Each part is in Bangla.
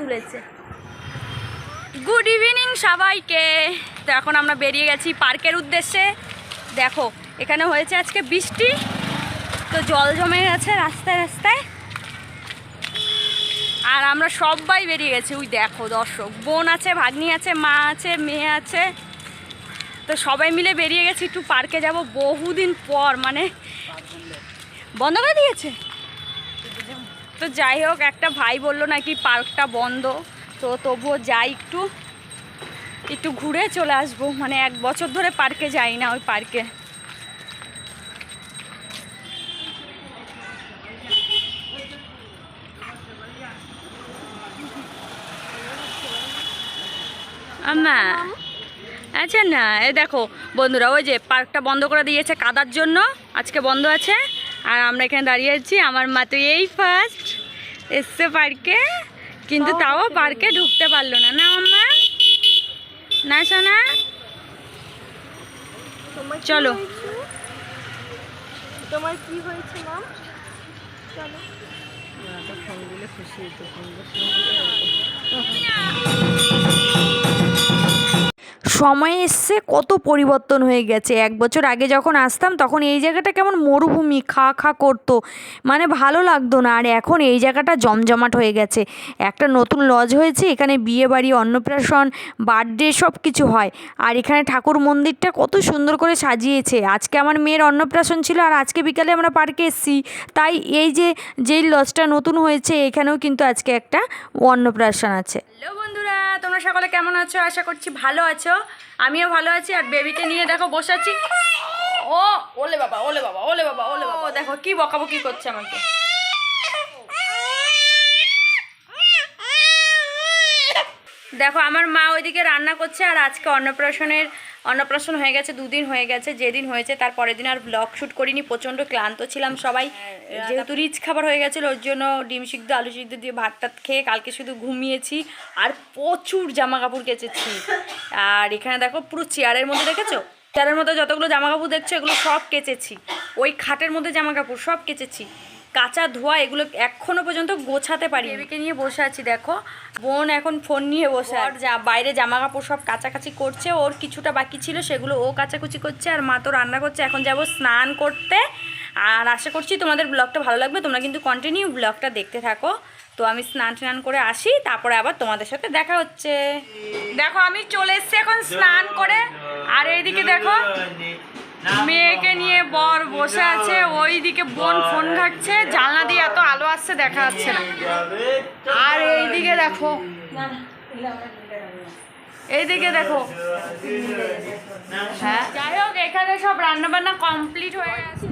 তুলেছে গুড ইভিনিং সবাইকে। তো এখন আমরা বেরিয়ে গেছি পার্কের উদ্দেশ্যে। দেখো, এখানে হয়েছে আজকে বৃষ্টি। তো জল জমে গেছে রাস্তায় রাস্তায়। আর আমরা সবাই বেরিয়ে গেছি। ওই দেখো দর্শক, বোন আছে, ভাগ্নি আছে, মা আছে, মেয়ে আছে। তো সবাই মিলে বেরিয়ে গেছি, একটু পার্কে যাব। বহুদিন পর মানে বন্ধ করে দিয়েছে? তো যাই হোক, একটা ভাই বলল নাকি পার্কটা বন্ধ। তো তবুও যাই একটু একটু ঘুরে চলে আসব। মানে এক বছর ধরে পার্কে যাই না ওই পার্কে। আমা আচ্ছা না এ দেখো বন্ধুরা ওই যে পার্কটা বন্ধ করে দিয়েছে কাদার জন্য আজকে বন্ধ আছে। আর আমরা এখানে দাঁড়িয়ে আছি আমার মা তো এই ফার্স্ট এসছে পার্কে কিন্তু তাও পার্কে ঢুকতে পারল না। না আমার না শোনা তোমার কি চলো। তোমার কি হয়েছে নাম চলো। সময় এসছে, কত পরিবর্তন হয়ে গেছে। এক বছর আগে যখন আসতাম, তখন এই জায়গাটা কেমন মরুভূমি, খা খা করতো। মানে ভালো লাগতো না। আর এখন এই জায়গাটা জমজমাট হয়ে গেছে। একটা নতুন লজ হয়েছে, এখানে বিয়ে বাড়ি, অন্নপ্রাশন বার্থডে সব কিছু হয়। আর এখানে ঠাকুর মন্দিরটা কত সুন্দর করে সাজিয়েছে। আজকে আমার মেয়ের অন্নপ্রাশন ছিল আর আজকে বিকালে আমরা পার্কে এসেছি। তাই এই যে, যেই লজটা নতুন হয়েছে, এখানেও কিন্তু আজকে একটা অন্নপ্রাশন আছে। হ্যালো বন্ধুরা তোমরা সকলে কেমন আছো? আশা করছি ভালো আছো। আমিও ভালো আছি, আর বেবিকে নিয়ে দেখো বসে আছি ও, ওলে বাবা ওলে বাবা ওলে বাবা ওলে বাবা। দেখো, কি বকাবকি করছে আমাকে। দেখো, আমার মা ওইদিকে রান্না করছে, আর আজকে অন্নপ্রাশনের অন্নপ্রাশন হয়ে গেছে দুদিন হয়ে গেছে যেদিন হয়েছে তার পরের দিন আর ব্লগ শ্যুট করিনি প্রচণ্ড ক্লান্ত ছিলাম সবাই। যেহেতু রিচ খাবার হয়ে গেছিল ওর জন্য ডিম সিদ্ধ আলু সিদ্ধ দিয়ে ভাত টাত খেয়ে কালকে শুধু ঘুমিয়েছি আর প্রচুর জামা কাপড় কেচেছি। আর এখানে দেখো পুরো চেয়ারের মধ্যে দেখেছ? চেয়ারের মধ্যে যতগুলো জামা কাপড় দেখছ এগুলো সব কেচেছি। ওই খাটের মধ্যে জামা কাপড় সব কেচেছি। কাঁচা ধোয়া এগুলো এখনও পর্যন্ত গোছাতে পারি বেবিকে নিয়ে বসে আছি দেখো। বোন এখন ফোন নিয়ে বসে আর যা বাইরে জামা কাপড় সব কাচাকাচি করছে ওর কিছুটা বাকি ছিল সেগুলো ও কাচাকুচি করছে আর মা তো রান্না করছে। এখন যাব স্নান করতে। আর আশা করছি তোমাদের ব্লগটা ভালো লাগবে তোমরা কিন্তু কন্টিনিউ ব্লগটা দেখতে থাকো। তো আমি স্নান টান করে আসি তারপরে আবার তোমাদের সাথে দেখা হচ্ছে। দেখো আমি চলে এসেছি এখন স্নান করে। আর এইদিকে দেখো মেয়েকে নিয়ে বর বসে আছে ওইদিকে বোন ফোন ঘাটছে জানলা দিয়ে এত আলো আসছে দেখা যাচ্ছে না। আর এইদিকে দেখো এইদিকে দেখো। হ্যাঁ। যাই হোক এখানে সব রান্না বান্না কমপ্লিট হয়ে গেছে।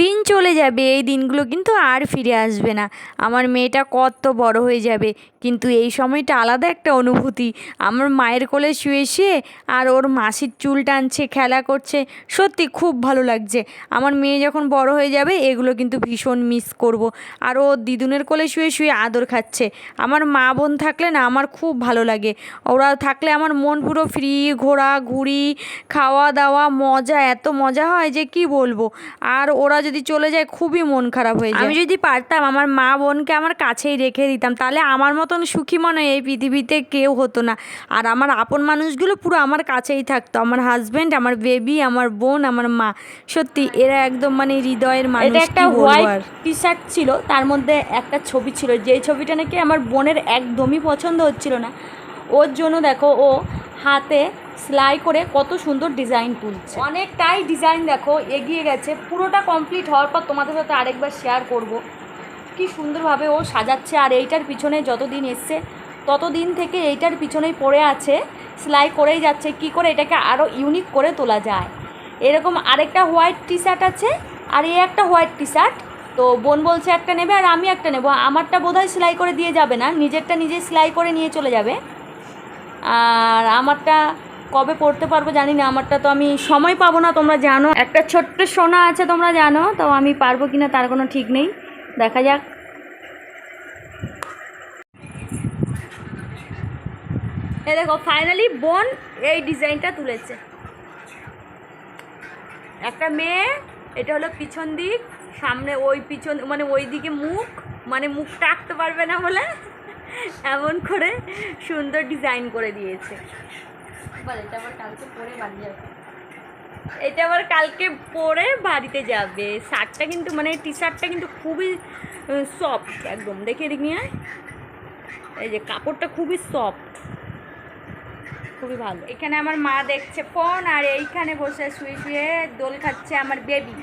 দিন চলে যাবে এই দিনগুলো কিন্তু আর ফিরে আসবে না। আমার মেয়েটা কত বড় হয়ে যাবে কিন্তু এই সময়টা আলাদা একটা অনুভূতি। আমার মায়ের কোলে শুয়ে শুয়ে আর ওর মাসির চুল টানছে, খেলা করছে, সত্যি খুব ভালো লাগছে। আমার মেয়ে যখন বড় হয়ে যাবে, এগুলো কিন্তু ভীষণ মিস করব। আর ও দিদুনের কোলে শুয়ে শুয়ে আদর খাচ্ছে। আমার মা বোন থাকলে না আমার খুব ভালো লাগে। ওরা থাকলে আমার মন পুরো ফ্রি ঘোরা ঘুরি খাওয়া দাওয়া মজা, এত মজা হয় যে কি বলব? আর ওরা যদি চলে যায়, খুবই মন খারাপ হয়ে যায়। আমি যদি পারতাম, আমার মা বোনকে আমার কাছেই রেখে দিতাম, তাহলে আমার মতন সুখী মনে এই পৃথিবীতে কেউ হতো না। আর আমার আপন মানুষগুলো পুরো আমার কাছেই থাকতো। আমার হাজবেন্ড আমার বেবি আমার বোন আমার মা। সত্যি এরা একদম মানে হৃদয়ের মানুষ এটা একটা হোয়াইট। টি শার্ট ছিল তার মধ্যে একটা ছবি ছিল। যেই ছবিটা নাকি আমার বোনের একদমই পছন্দ হচ্ছিল না ওর জন্য দেখো ও হাতে সেলাই করে কত সুন্দর ডিজাইন তুলছে। অনেকটাই ডিজাইন দেখো এগিয়ে গেছে। পুরোটা কমপ্লিট হওয়ার পর তোমাদের সাথে আরেকবার শেয়ার করব। কি সুন্দরভাবে ও সাজাচ্ছে আর এইটার পিছনে যতদিন এসছে, ততদিন থেকে এইটার পিছনেই পড়ে আছে, সেলাই করেই যাচ্ছে, কি করে এটাকে আরও ইউনিক করে তোলা যায়। এরকম আরেকটা হোয়াইট টি শার্ট আছে আর এই একটা হোয়াইট টি শার্ট তো বোন বলছে একটা নেবে আর আমি একটা নেব, আমারটা বোধহয় সেলাই করে দিয়ে যাবে না, নিজেরটা নিজে সেলাই করে নিয়ে চলে যাবে। আর আমারটা কবে পড়তে পারব জানি না, আমারটা তো আমি সময় পাবো না, তোমরা জানো। একটা ছোট্ট সোনা আছে, তোমরা জানো, তো আমি পারব কি না তার কোনো ঠিক নেই। দেখা যাক। এ দেখো ফাইনালি বোন এই ডিজাইনটা তুলেছে। একটা মেয়ে, এটা হলো পিছন দিক, সামনে ওই পিছন মানে ওই দিকে মুখ মানে মুখটা আঁকতে পারবে না বলে এমন করে সুন্দর ডিজাইন করে দিয়েছে। কালকে পরে এটা আবার কালকে পরে বাড়িতে যাবে। শার্টটা কিন্তু মানে টি শার্টটা কিন্তু খুবই সফট একদম। দেখে দেখি হ্যাঁ এই যে কাপড়টা খুবই সফট খুবই ভালো। এখানে আমার মা দেখছে ফোন আর এইখানে বসে শুয়ে শুয়ে দোল খাচ্ছে আমার বেবি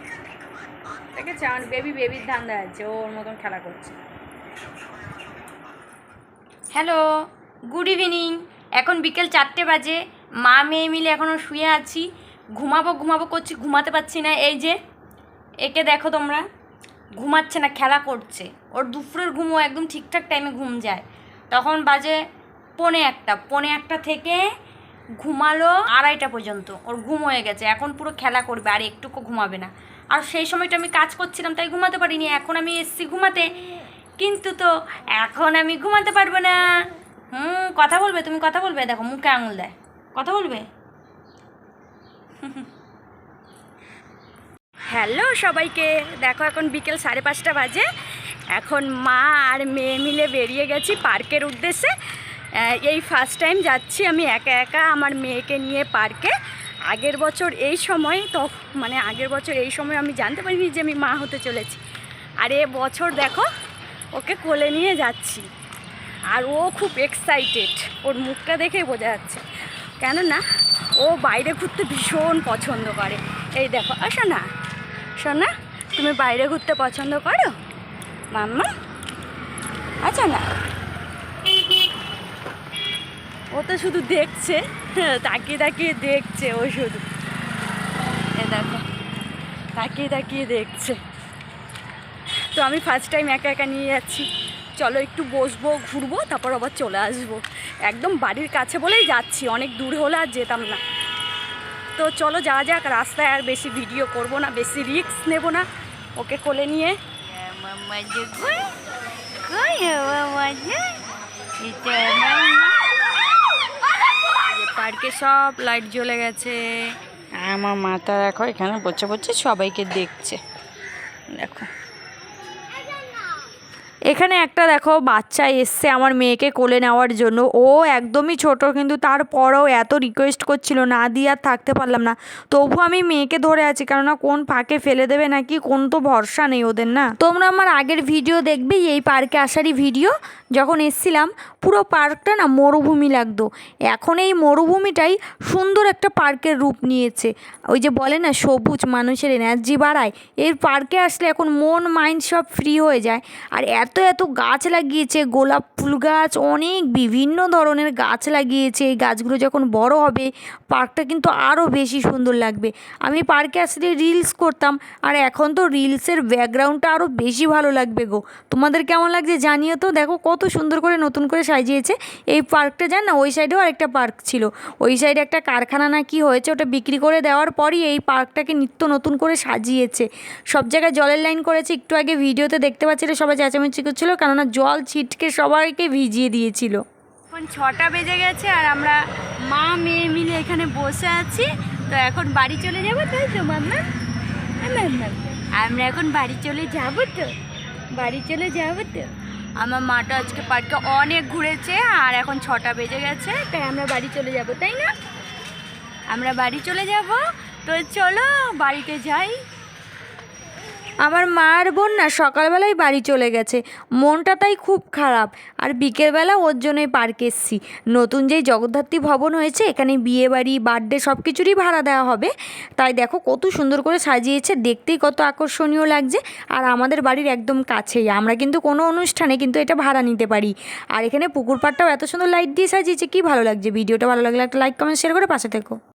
ঠিক আছে আমার বেবি বেবির ধান্দা আছে। ওর মতন খেলা করছে। হ্যালো গুড ইভিনিং এখন বিকেল চারটে বাজে। মা, মেয়ে মিলে এখনও শুয়ে আছি। ঘুমাবো ঘুমাবো করছি, ঘুমাতে পারছি না। এই যে, একে দেখো তোমরা, ঘুমাচ্ছে না, খেলা করছে। ওর দুপুরের ঘুমও একদম ঠিকঠাক টাইমে ঘুম যায়। তখন বাজে পনে একটা পনে একটা থেকে ঘুমালো আড়াইটা পর্যন্ত। ওর ঘুম হয়ে গেছে, এখন পুরো খেলা করবে, আর একটুকু ঘুমাবে না। আর সেই সময়টা আমি কাজ করছিলাম, তাই ঘুমাতে পারিনি। এখন আমি এসছি ঘুমাতে। কিন্তু তো, এখন আমি ঘুমাতে পারব না। হুম, কথা বলবে, তুমি কথা বলবে? দেখো, মুখে আঙুল দেয়। কথা বলবে? হ্যালো সবাইকে। দেখো এখন বিকেল সাড়ে পাঁচটা বাজে। এখন মা আর মেয়ে মিলে বেরিয়ে গেছি পার্কের উদ্দেশ্যে। এই ফার্স্ট টাইম যাচ্ছি আমি একা একা আমার মেয়েকে নিয়ে পার্কে। আগের বছর এই সময় তো মানে আগের বছর এই সময় আমি জানতে পারিনি যে আমি মা হতে চলেছি। আর এ বছর দেখো, ওকে কোলে নিয়ে যাচ্ছি। আর ও খুব এক্সাইটেড ওর মুখটা দেখেই বোঝা যাচ্ছে। কেননা ও বাইরে ঘুরতে ভীষণ পছন্দ করে। এই দেখো আসো না শোনা তুমি বাইরে ঘুরতে পছন্দ করো? মাম্মা? আচ্ছা না ও তো শুধু দেখছে হ্যাঁ, তাকিয়ে তাকিয়ে দেখছে ও শুধু। এ দেখো তাকিয়ে তাকিয়ে দেখছে। তো আমি ফার্স্ট টাইম একা একা নিয়ে যাচ্ছি। চলো একটু বসবো, ঘুরবো, তারপর আবার চলে আসব। একদম বাড়ির কাছে বলেই যাচ্ছি, অনেক দূর হলে আর যেতাম না। তো চলো যাওয়া যাক, রাস্তায় আর বেশি ভিডিও করব না, বেশি রিস্ক নেব না। ওকে কোলে নিয়ে। পার্কে সব লাইট জ্বলে গেছে। আমার মাথা দেখো, এখানে বসে বসে সবাইকে দেখছে। দেখো। এখানে একটা দেখো বাচ্চা এসছে আমার মেয়েকে কোলে নেওয়ার জন্য। ও একদমই ছোট, কিন্তু তারপরেও এত রিকোয়েস্ট করছিল না দিয়ে আর থাকতে পারলাম না। তবু আমি মেয়েকে ধরে আছি, কেননা কোন ফাঁকে ফেলে দেবে নাকি কোন তো ভরসা নেই ওদের না। তোমরা আমার আগের ভিডিও দেখবে, এই পার্কে আসারই ভিডিও যখন এসছিলাম, পুরো পার্কটা না মরুভূমি লাগতো। এখন এই মরুভূমিটাই সুন্দর একটা পার্কের রূপ নিয়েছে। ওই যে বলে না, সবুজ মানুষের এনার্জি বাড়ায়। এই পার্কে আসলে এখন মন মাইন্ড সব ফ্রি হয়ে যায়। আর এত এত এত গাছ লাগিয়েছে, গোলাপ ফুল গাছ, অনেক বিভিন্ন ধরনের গাছ লাগিয়েছে। এই গাছগুলো যখন বড় হবে, পার্কটা কিন্তু আরও বেশি সুন্দর লাগবে। আমি পার্কে আসলে রিলস করতাম, আর এখন তো রিলসের ব্যাকগ্রাউন্ডটা আরও বেশি ভালো লাগবে গো। তোমাদের কেমন লাগছে জানিও তো। দেখো কত সুন্দর করে নতুন করে সাজিয়েছে। এই পার্কটা জান না, ওই সাইডেও আরেকটা পার্ক ছিল। ওই সাইডে একটা কারখানা না কি হয়েছে, ওটা বিক্রি করে দেওয়ার পরই এই পার্কটাকে নিত্য নতুন করে সাজিয়েছে। সব জায়গায় জলের লাইন করেছে, একটু আগে ভিডিওতে দেখতে পাচ্ছিলে, সবাই চেঁচামেচি করছিল, কেননা জল ছিটকে সবাইকে ভিজিয়ে দিয়েছিল। এখন ছটা বেজে গেছে আর আমরা মা, মেয়ে মিলে এখানে বসে আছি। তো এখন বাড়ি চলে যাব তাই তো, মাম্মা। মাম্মা। আমরা এখন বাড়ি চলে যাব তো। বাড়ি চলে যাব তো। আমার মাটা আজকে পার্কে অনেক ঘুরেছে আর এখন ছটা বেজে গেছে, তাই আমরা বাড়ি চলে যাব, তাই না? আমরা বাড়ি চলে যাব। তো চলো, বাড়িতে যাই। আমার মা আর বোন না সকালবেলায় বাড়ি চলে গেছে। মনটা তাই খুব খারাপ। আর বিকেলবেলা ওর জন্যই পার্কে এসছি। নতুন যেই জগদ্ধাত্রী ভবন হয়েছে, এখানে বিয়ে বাড়ি বার্থডে সব কিছুরই ভাড়া দেওয়া হবে। তাই দেখো কত সুন্দর করে সাজিয়েছে, দেখতেই কত আকর্ষণীয় লাগছে। আর আমাদের বাড়ির একদম কাছেই। আমরা কিন্তু কোনো অনুষ্ঠানে কিন্তু এটা ভাড়া নিতে পারি। আর এখানে পুকুর পাড়টাও এত সুন্দর লাইট দিয়ে সাজিয়েছে, কি ভালো লাগছে। ভিডিওটা ভালো লাগলে একটা লাইক কমেন্ট শেয়ার করে পাশে থেকো।